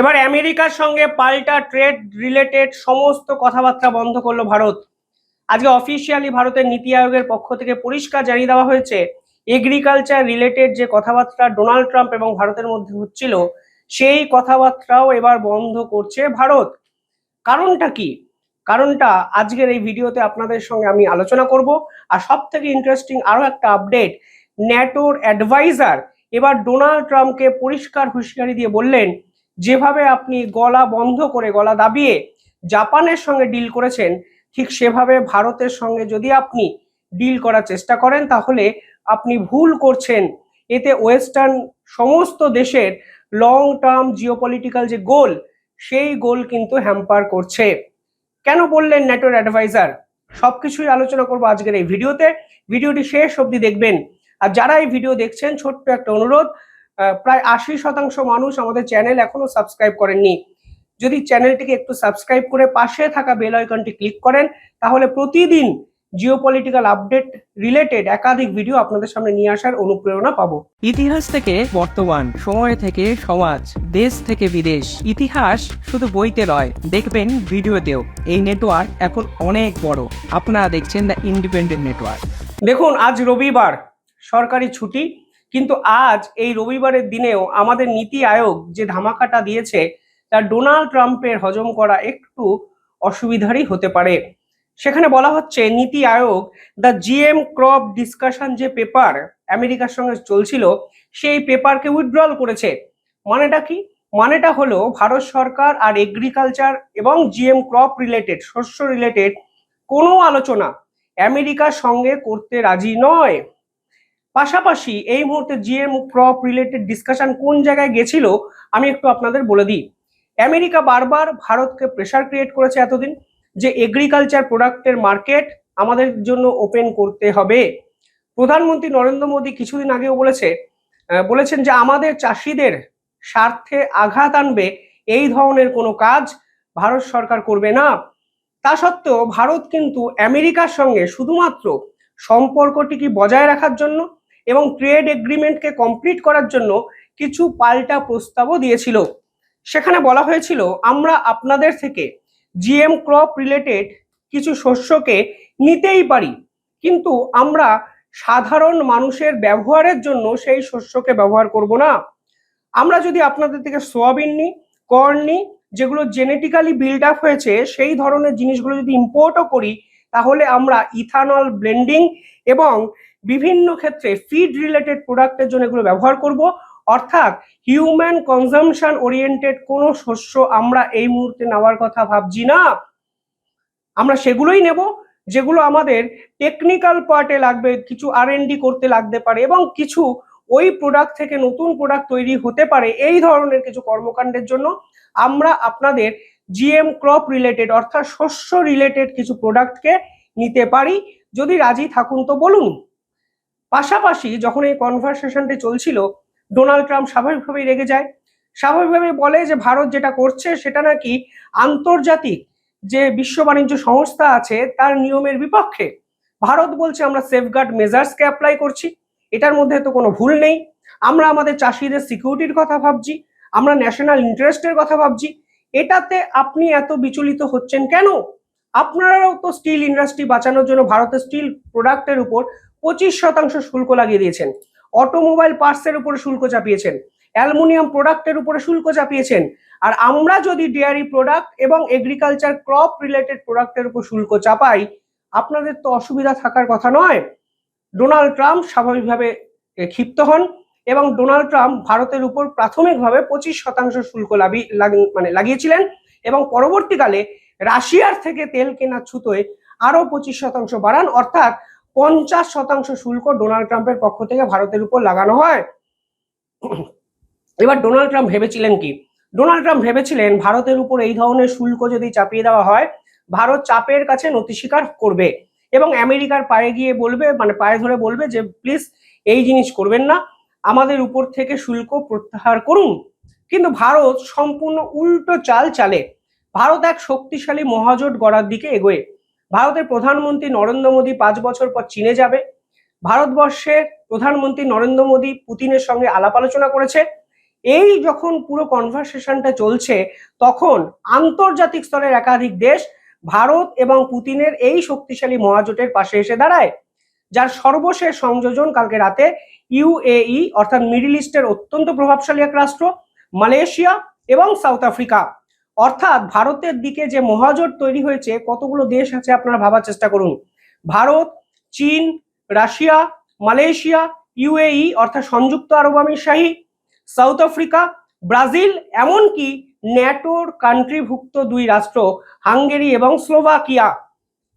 এবার আমেরিকার সঙ্গে পাল্টা ট্রেড রিলেটেড সমস্ত কথাবার্তা বন্ধ করল ভারত। আজকে অফিসিয়ালি ভারতের নীতি আয়োগের পক্ষ থেকে পরিষ্কার জানিয়ে দেওয়া হয়েছে এগ্রিকালচার রিলেটেড যে কথাবার্তা ডোনাল্ড ট্রাম্প এবং ভারতের মধ্যে হচ্ছিল, সেই কথাবার্তাও এবার বন্ধ করছে ভারত। কারণটা কি? কারণটা আজকের এই ভিডিওতে আপনাদের সঙ্গে আমি আলোচনা করব, আর সব থেকে ইন্টারেস্টিং আরও একটা আপডেট ন্যাটোর অ্যাডভাইজার এবার ডোনাল্ড ট্রাম্পকে পরিষ্কার হুঁশিয়ারি দিয়ে বললেন যেভাবে আপনি গলা বন্ধ করে গলা দাবিয়ে জাপানের সঙ্গে ডিল করেছেন, ঠিক সেভাবে ভারতের সঙ্গে যদি আপনি ডিল করার চেষ্টা করেন, তাহলে আপনি ভুল করছেন। এতে ওয়েস্টার্ন সমস্ত দেশের লং টার্ম জিওপলিটিক্যাল যে গোল সেই গোল কিন্তু হ্যাম্পার করছে। কেন বললেন ন্যাটোর অ্যাডভাইজার সব কিছুই আলোচনা করব আজকের এই ভিডিওতে। ভিডিওটি শেষ অবধি দেখবেন। আর যারা এই ভিডিও দেখছেন, ছোট্ট একটা অনুরোধ প্রায় আশি শতাংশ মানুষ আমাদের চ্যানেল এখনও সাবস্ক্রাইব করেননি। যদি চ্যানেলটিকে একটু সাবস্ক্রাইব করে পাশে থাকা বেল আইকনটি ক্লিক করেন তাহলে প্রতিদিন জিওপলিটিক্যাল আপডেট রিলেটেড একাধিক ভিডিও আপনাদের সামনে নিয়ে আসার অনুপ্রেরণা পাবো। ইতিহাস থেকে বর্তমান সময় থেকে সমাজ দেশ থেকে বিদেশ। ইতিহাস শুধু বইতে নয় দেখবেন ভিডিওতেও। এই নেটওয়ার্ক এখন অনেক বড়। আপনারা দেখছেন দ্য ইন্ডিপেন্ডেন্ট নেটওয়ার্ক। দেখুন আজ রবিবার সরকারি ছুটি। কিন্তু আজ এই রবিবারের দিনেও আমাদের নীতি আয়োগ যে ধামাকাটা দিয়েছে তা ডোনাল্ড ট্রাম্পের হজম করা একটু অসুবিধারই হতে পারে। সেখানে বলা হচ্ছে, NITI Aayog, the GM crop discussion যে পেপার আমেরিকার সঙ্গে চলছিল, সেই পেপারকে উইথড্রল করেছে। মানেটা কি? মানেটা হলো, ভারত সরকার আর এগ্রিকালচার এবং জিএম ক্রপ রিলেটেড শস্য রিলেটেড কোনো আলোচনা আমেরিকার সঙ্গে করতে রাজি নয়। পাশাপাশি এই মুহূর্তে জিএম ক্রপ রিলেটেড ডিসকাশন কোন জায়গায় গেছিল, আমি একটু আপনাদের বলে দিই। আমেরিকা বারবার ভারতকে প্রেসার ক্রিয়েট করেছে এতদিন যে এগ্রিকালচার প্রোডাক্টের মার্কেট আমাদের জন্য ওপেন করতে হবে। প্রধানমন্ত্রী নরেন্দ্র মোদী কিছুদিন আগেও বলেছে বলেছেন যে আমাদের চাষিদের স্বার্থে আঘাত আনবে এই ধরনের কোনো কাজ ভারত সরকার করবে না। তা সত্ত্বেও ভারত কিন্তু আমেরিকার সঙ্গে শুধুমাত্র সম্পর্কটি কি বজায় রাখার জন্য এবং ট্রেড এগ্রিমেন্টকে কমপ্লিট করার জন্য কিছু পাল্টা প্রস্তাবও দিয়েছিল। সেখানে বলা হয়েছিল, আমরা আপনাদের থেকে জিএম ক্রপ রিলেটেড কিছু শস্যকে নিতেই পারি, কিন্তু আমরা সাধারণ মানুষের ব্যবহারের জন্য সেই শস্যকে ব্যবহার করব না। আমরা যদি আপনাদের থেকে সোয়াবিন নিই কর্ন নিই, যেগুলো জেনেটিক্যালি বিল্ড আপ হয়েছে, সেই ধরনের জিনিসগুলো যদি ইম্পোর্টও করি, তাহলে আমরা ইথানল ব্লেন্ডিং এবং বিভিন্ন ক্ষেত্রে ফিড রিলেটেড প্রোডাক্টের জন্য এগুলো ব্যবহার করব। অর্থাৎ হিউম্যান কনজামশন ওরিয়েন্টেড কোনো শস্য আমরা এই মুহূর্তে নেওয়ার কথা ভাবছি না। আমরা সেগুলোই নেব, যেগুলো আমাদের টেকনিক্যাল পার্টে লাগবে, কিছু আর করতে লাগতে পারে এবং কিছু ওই প্রোডাক্ট থেকে নতুন প্রোডাক্ট তৈরি হতে পারে। এই ধরনের কিছু কর্মকাণ্ডের জন্য আমরা আপনাদের জিএম ক্রপ রিলেটেড অর্থাৎ শস্য রিলেটেড কিছু প্রোডাক্টকে নিতে পারি। যদি রাজি থাকুন তো বলুন। পাশাপাশি যখন এই কনভারসেশনটি চলছিল ডোনাল্ড ট্রাম্প স্বাভাবিকভাবেই রেগে যায়। স্বাভাবিকভাবেই বলে যে, ভারত যেটা করছে সেটা নাকি আন্তর্জাতিক যে বিশ্ব বাণিজ্য সংস্থা আছে, তার নিয়মের বিপক্ষে। ভারত বলছে, আমরা সেফগার্ড মেজার্সকে অ্যাপ্লাই করছি। এটার মধ্যে তো কোনো ভুল নেই। আমরা আমাদের চাষিদের সিকিউরিটির কথা ভাবছি। আমরা ন্যাশনাল ইন্টারেস্টের কথা ভাবছি। এটাতে আপনি এত বিচলিত হচ্ছেন কেন? আপনারাও তো স্টিল ইন্ডাস্ট্রি বাঁচানোর জন্য ভারতের স্টিল প্রোডাক্টের উপর পঁচিশ শতাংশ শুল্ক লাগিয়ে দিয়েছেন। অটোমোবাইল পার্টসের উপরে শুল্ক চাপিয়েছেন। অ্যালুমিনিয়াম প্রোডাক্টের উপরে শুল্ক চাপিয়েছেন। আর আমরা যদি ডেয়ারি প্রোডাক্ট এবং এগ্রিকালচার ক্রপ রিলেটেড প্রোডাক্টের উপর শুল্ক চাপাই, আপনাদের তো অসুবিধা থাকার কথা নয়। ডোনাল্ড ট্রাম্প স্বাভাবিকভাবে ক্ষিপ্ত হন এবং ডোনাল্ড ট্রাম্প ভারতের উপর প্রাথমিকভাবে পঁচিশ শতাংশ শুল্ক মানে লাগিয়েছিলেন এবং পরবর্তীকালে রাশিয়ার থেকে তেল কেনার ছুতোয় আরও পঁচিশ শতাংশ বাড়ান। অর্থাৎ পঞ্চাশ শতাংশ শুল্ক ডোনাল্ড ট্রাম্পের পক্ষ থেকে ভারতের উপর লাগানো হয়। এবার ডোনাল্ড ট্রাম্প ভেবেছিলেন কি? ডোনাল্ড ট্রাম্প ভেবেছিলেন ভারতের উপর এই ধরনের শুল্ক যদি চাপিয়ে দেওয়া হয়, ভারত চাপের কাছে নতি স্বীকার করবে এবং আমেরিকার পায়ে গিয়ে বলবে মানে পায়ে ধরে বলবে যে, প্লিজ এই জিনিস করবেন না। আমাদের উপর থেকে শুল্ক প্রত্যাহার করুন। কিন্তু ভারত সম্পূর্ণ উল্টো চাল চালে। ভারত এক শক্তিশালী মহাজোট গড়ার দিকে এগোয়। ভারতের প্রধানমন্ত্রী নরেন্দ্র মোদী পাঁচ বছর পর চীনে যাবে। ভারতবর্ষের প্রধানমন্ত্রী নরেন্দ্র মোদী পুতিনের সঙ্গে আলাপ আলোচনা করেছে। এই যখন পুরো কনভারসেশনটা চলছে, তখন আন্তর্জাতিক স্তরের একাধিক দেশ ভারত এবং পুতিনের এই শক্তিশালী মহাজোটের পাশে এসে দাঁড়ায়, যার সর্বশেষ সংযোজন কালকে রাতে ইউএই অর্থাৎ মিডিল ইস্টের অত্যন্ত প্রভাবশালী এক রাষ্ট্র, মালয়েশিয়া এবং সাউথ আফ্রিকা। অর্থাৎ ভারতের দিকে যে মহাজোট তৈরি হয়েছে, কতগুলো দেশ আছে আপনারা ভাবার চেষ্টা করুন। ভারত, চীন, রাশিয়া, মালয়েশিয়া, ইউএই, অর্থাৎ সংযুক্ত আরব আমিরশাহী, সাউথ আফ্রিকা, ব্রাজিল, এমনকি ন্যাটোর কান্ট্রিভুক্ত দুই রাষ্ট্র, হাঙ্গেরি এবং স্লোভাকিয়া।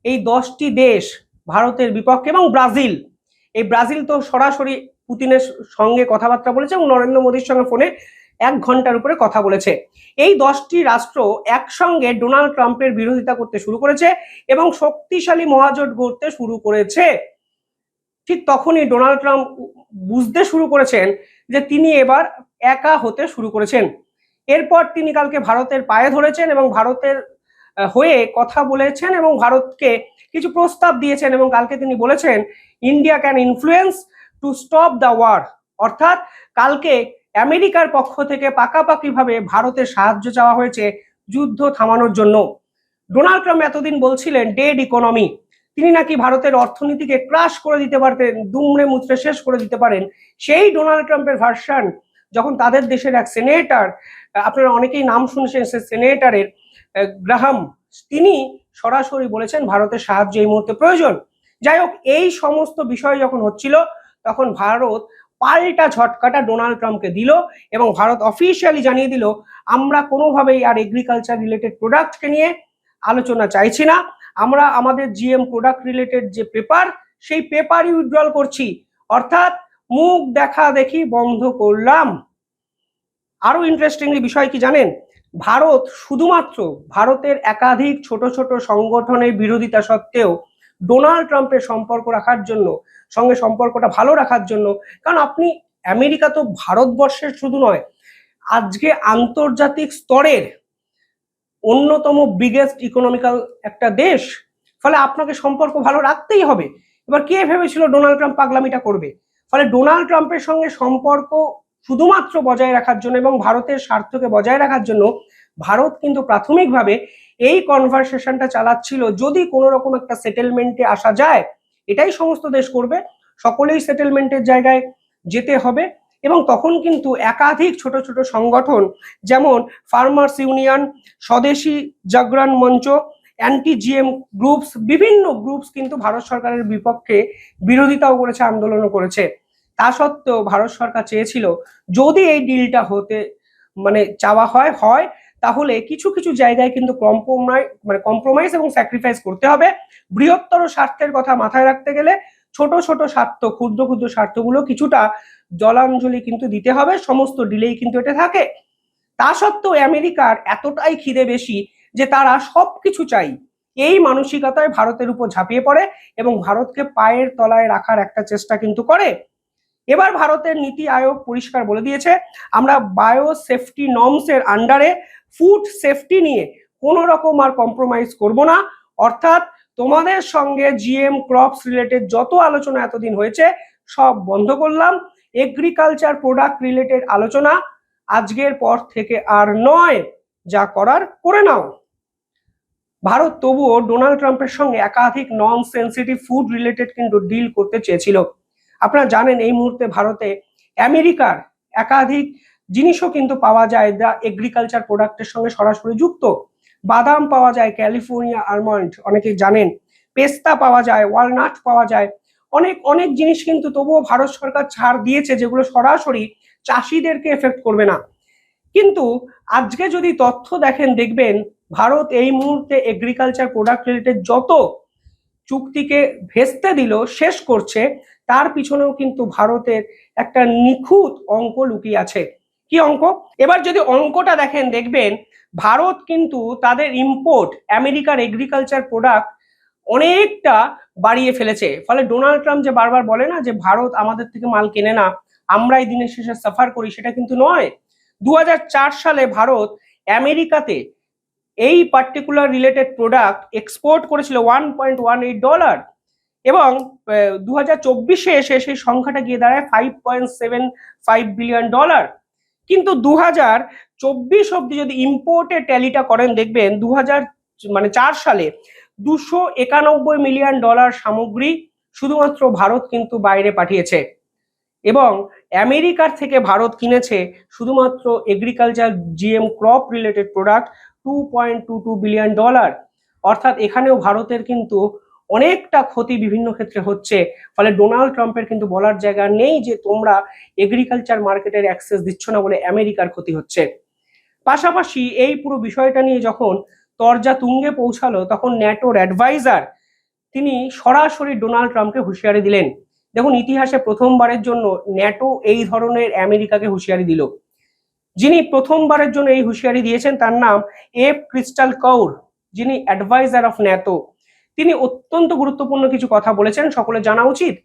এই দশটি দেশ ভারতের বিপক্ষে এবং ব্রাজিল। এই ব্রাজিল তো সরাসরি পুতিনের সঙ্গে কথাবার্তা বলেছে এবং নরেন্দ্র মোদীর সঙ্গে ফোনে এক ঘণ্টার উপরে কথা বলেছে। এই দশটি রাষ্ট্র একসঙ্গে ডোনাল্ড ট্রাম্পের বিরোধিতা করতে শুরু করেছে এবং শক্তিশালী মহাজোট গড়তে শুরু করেছে। ঠিক তখনই ডোনাল্ড ট্রাম্প বুঝতে শুরু করেছেন যে তিনি এবার একা হতে শুরু করেছেন। এরপর তিনি কালকে ভারতের পায়ে ধরেছেন এবং ভারতের হয়ে কথা বলেছেন এবং ভারতকে কিছু প্রস্তাব দিয়েছেন এবং কালকে তিনি বলেছেন, India can influence to stop the war. অর্থাৎ কালকে আমেরিকার পক্ষ থেকে পাকাপাকিভাবে ভারতের সাহায্য চাওয়া হয়েছে যুদ্ধ থামানোর জন্য। ডোনাল্ড ট্রাম্প এতদিন বলছিলেন ডেড ইকোনমি তিনি নাকি ভারতের অর্থনীতিকে ক্রাশ করে দিতে পারতেন, দুমড়ে মুচড়ে শেষ করে দিতে পারেন। সেই ডোনাল্ড ট্রাম্পের ভার্সান যখন তাদের দেশের এক সেনেটর আপনারা অনেকেই নাম শুনেছেন সে সেনেটারের গ্রাহাম, তিনি সরাসরি বলেছেন ভারতের সাহায্য এই মুহূর্তে প্রয়োজন। যাই হোক, এই সমস্ত বিষয় যখন হচ্ছিল, তখন ভারত পাল্টা ঝটকাটা ডোনাল্ড ট্রাম্পকে দিল এবং ভারত অফিসিয়ালি জানিয়ে দিল, আমরা কোনোভাবেই আর এগ্রিকালচার রিলেটেড প্রোডাক্টকে নিয়ে আলোচনা চাইছি না। আমরা আমাদের জিএম প্রোডাক্ট রিলেটেড যে পেপার সেই পেপারই উইথড্রল করছি। অর্থাৎ মুখ দেখা দেখি বন্ধ করলাম। আরও ইন্টারেস্টিংলি বিষয় কি জানেন? ভারত শুধুমাত্র ভারতের একাধিক ছোট ছোট সংগঠনের বিরোধিতা সত্ত্বেও ডোনাল্ড ট্রাম্পের সম্পর্ক রাখার জন্য, সঙ্গে সম্পর্কটা ভালো রাখার জন্য, কারণ আপনি আমেরিকা তো ভারতবর্ষের শুধু নয়, আজকে আন্তর্জাতিক স্তরের অন্যতম বিগেস্ট ইকোনমিক্যাল একটা দেশ, ফলে আপনাকে সম্পর্ক ভালো রাখতেই হবে। এবার কে ভেবেছিল ডোনাল্ড ট্রাম্প পাগলামিটা করবে? ফলে ডোনাল্ড ট্রাম্পের সঙ্গে সম্পর্ক শুধুমাত্র বজায় রাখার জন্য এবং ভারতের স্বার্থকে বজায় রাখার জন্য ভারত কিন্তু প্রাথমিকভাবে এই কনভারসেশনটা চালাচ্ছিল যদি কোনো রকম একটা সেটেলমেন্টে আসা যায়, এটাই সমস্ত দেশ করবে। সকলেই সেটেলমেন্টের জায়গায় যেতে হবে এবং তখন কিন্তু একাধিক ছোট ছোট সংগঠন যেমন farmers union Swadeshi Jagran Manch anti GM groups বিভিন্ন গ্রুপস কিন্তু ভারত সরকারের বিপক্ষে বিরোধিতাও করেছে, আন্দোলনও করেছে। তা সত্ত্বেও ভারত সরকার চেয়েছিল যদি এই ডিলটা হতে মানে চাওয়া হয় হয় তাহলে কিছু কিছু জায়গায় কিন্তু কম্প্রোমাইজ মানে কম্প্রোমাইজ এবং স্যাক্রিফাইস করতে হবে। বৃহত্তর স্বার্থের কথা মাথায় রাখতে গেলে ছোট ছোট স্বার্থ, ক্ষুদ্র ক্ষুদ্র স্বার্থগুলো কিছুটা জলাঞ্জলি কিন্তু দিতে হবে, সমস্ত ডিলেই কিন্তু এটা থাকে। তা সত্ত্বেও আমেরিকার এতটাই খিদে বেশি যে তারা সবকিছু চাই। এই মানসিকতায় ভারতের উপর ঝাঁপিয়ে পড়ে এবং ভারতকে পায়ের তলায় রাখার একটা চেষ্টা কিন্তু করে। এবার ভারতের নীতি আয়োগ পরিষ্কার বলে দিয়েছে, আমরা বায়ো সেফটি নর্মস এর আন্ডারে ফুড সেফটি নিয়ে কোনো রকম আর কম্প্রোমাইজ করব না। অর্থাৎ তোমাদের সঙ্গে জিএম ক্রপস রিলেটেড যত আলোচনা এতদিন হয়েছে, সব বন্ধ করলাম। এগ্রিকালচার প্রোডাক্ট রিলেটেড আলোচনা আজকের পর থেকে আর নয়, যা করার করে নাও। ভারত তবুও ডোনাল্ড ট্রাম্পের সঙ্গে একাধিক নন সেন্সিটিভ ফুড রিলেটেড কিন্তু ডিল করতে চেয়েছিল। আপনারা জানেন এই মুহূর্তে ভারতে আমেরিকার একাধিক জিনিসও কিন্তু পাওয়া যায় যা এগ্রিকালচার প্রোডাক্টের সঙ্গে সরাসরি যুক্ত। বাদাম পাওয়া যায় ক্যালিফোর্নিয়া আলমন্ড অনেকে জানেন। পেস্তা পাওয়া যায় ওয়ালনাট পাওয়া যায়। অনেক অনেক জিনিস কিন্তু তবুও ভারত সরকার ছাড় দিয়েছে যেগুলো সরাসরি চাষিদেরকে এফেক্ট করবে না। কিন্তু আজকে যদি তথ্য দেখেন, দেখবেন ভারত এই মুহূর্তে এগ্রিকালচার প্রোডাক্ট রিলেটেড যত চুক্তিকে ভেস্তে দিল, শেষ করছে, তার পিছনেও কিন্তু ভারতের একটা নিখুঁত অঙ্ক লুকিয়ে আছে। কি অঙ্ক? এবার যদি অঙ্কটা দেখেন, দেখবেন ভারত কিন্তু তাদের ইম্পোর্ট আমেরিকার এগ্রিকালচার প্রোডাক্ট অনেকটা বাড়িয়ে ফেলেছে। ফলে ডোনাল্ড ট্রাম্প যে বারবার বলে না যে, ভারত আমাদের থেকে মাল কেনে না, আমরাই দিনের শেষে সাফার করি, সেটা কিন্তু নয়। দু সালে ভারত আমেরিকাতে এই পার্টিকুলার রিলেটেড প্রোডাক্ট এক্সপোর্ট করেছিল one point one eight dollar এবং দু হাজার চব্বিশে এসে সেই সংখ্যাটা গিয়ে দাঁড়ায় five point seven five billion dollar কিন্তু দু হাজার চব্বিশ অব্দি যদি ইম্পোর্টের ট্যালিটা করেন, দেখবেন দু হাজার মানে চার সালে দুশো একানব্বই মিলিয়ন ডলার সামগ্রী শুধুমাত্র ভারত কিন্তু বাইরে পাঠিয়েছে। এবং আমেরিকার থেকে ভারত কিনেছে শুধুমাত্র agriculture GM crop related product two point two two billion dollar অর্থাৎ এখানেও ভারতের কিন্তু অনেকটা ক্ষতি বিভিন্ন ক্ষেত্রে হচ্ছে। ফলে ডোনাল্ড ট্রাম্পের কিন্তু বলার জায়গা নেই যে তোমরা এগ্রিকালচার মার্কেটের অ্যাক্সেস দিচ্ছ না বলে আমেরিকার ক্ষতি হচ্ছে। পাশাপাশি এই পুরো বিষয়টা নিয়ে যখন তরজা তুঙ্গে পৌঁছালো, তখন ন্যাটোর অ্যাডভাইজার তিনি সরাসরি ডোনাল্ড ট্রাম্পকে হুঁশিয়ারি দিলেন। দেখুন, ইতিহাসে প্রথমবারের জন্য ন্যাটো এই ধরনের আমেরিকাকে হুঁশিয়ারি দিল। যিনি প্রথমবারের জন্য এই হুঁশিয়ারি দিয়েছেন, তার নাম এফ ক্রিস্টাল কৌর, যিনি অ্যাডভাইজার অফ ন্যাটো। তিনি অত্যন্ত গুরুত্বপূর্ণ কিছু কথা বলেছেন, সকলে জানা উচিত।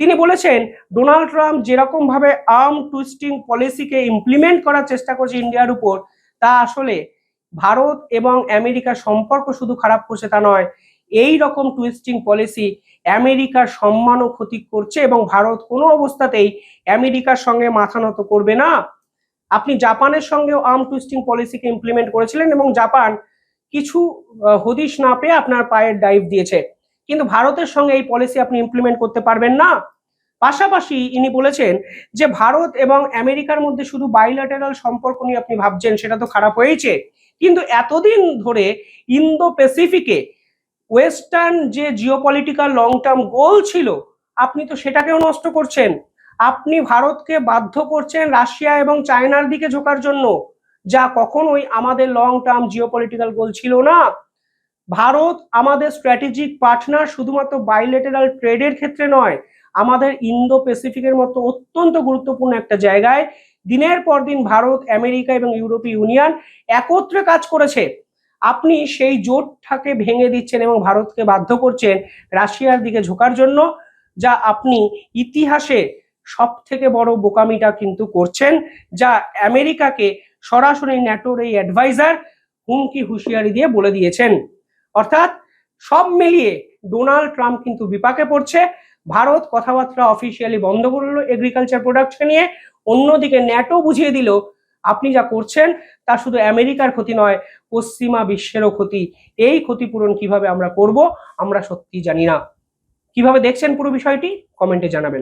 তিনি বলেছেন, ডোনাল্ড ট্রাম্প যেরকম ভাবে আর্ম টুইস্টিং পলিসিকে ইমপ্লিমেন্ট করার চেষ্টা করছে ইন্ডিয়ার উপর, তা আসলে ভারত এবং আমেরিকার সম্পর্ক শুধু খারাপ করছে তা নয়, এই রকম টুইস্টিং পলিসি আমেরিকার সম্মানও ক্ষতি করছে এবং ভারত কোনো অবস্থাতেই আমেরিকার সঙ্গে মাথা নত করবে না। আপনি জাপানের সঙ্গেও আর্ম টুইস্টিং পলিসিকে ইমপ্লিমেন্ট করেছিলেন এবং জাপান কিছু হদিশ না পেয়ে আপনার পায়ের ডাইভ দিয়েছে। কিন্তু ভারতের সঙ্গে এই পলিসি আপনি ইমপ্লিমেন্ট করতে পারবেন না। পাশাপাশি ইনি বলেছেন যে ভারত এবং আমেরিকার মধ্যে শুধু বাইল্যাটারাল সম্পর্ক নিয়ে আপনি ভাবছেন, সেটা তো খারাপ হয়েছে কিন্তু এতদিন ধরে ইন্দো প্যাসিফিকে ওয়েস্টার্ন যে জিওপলিটিক্যাল লং টার্ম গোল ছিল, আপনি তো সেটাকেও নষ্ট করছেন। আপনি ভারতকে বাধ্য করছেন রাশিয়া এবং চায়নার দিকে ঝোকার জন্য। যা কখনোই আমাদের লং টার্ম জিওপলিটিক্যাল গোল ছিল না। ভারত আমাদের স্ট্র্যাটেজিক পার্টনার শুধুমাত্র বাইলেটারাল ট্রেডের ক্ষেত্রে নয়, আমাদের ইন্দো প্যাসিফিকের মতো অত্যন্ত গুরুত্বপূর্ণ একটা জায়গায় দিনের পর দিন ভারত, আমেরিকা এবং ইউরোপীয় ইউনিয়ন একত্রে কাজ করেছে। আপনি সেই জোটটাকে ভেঙে দিচ্ছেন এবং ভারতকে বাধ্য করছেন রাশিয়ার দিকে ঝোকার জন্য, যা আপনি ইতিহাসে সব থেকে বড় বোকামিটা কিন্তু করছেন, যা আমেরিকাকে সরাসরি ন্যাটোর এই অ্যাডভাইজার হুমকি হুঁশিয়ারি দিয়ে বলে দিয়েছেন। অর্থাৎ সব মিলিয়ে ডোনাল্ড ট্রাম্প কিন্তু বিপাকে পড়ছে। ভারত কথাবার্তা অফিসিয়ালি বন্ধ করল এগ্রিকালচার প্রোডাক্টকে নিয়ে। অন্যদিকে ন্যাটো বুঝিয়ে দিল, আপনি যা করছেন তা শুধু আমেরিকার ক্ষতি নয়, পশ্চিমা বিশ্বেরও ক্ষতি। এই ক্ষতিপূরণ কীভাবে আমরা করব, আমরা সত্যি জানি না। কীভাবে দেখছেন পুরো বিষয়টি কমেন্টে জানাবেন।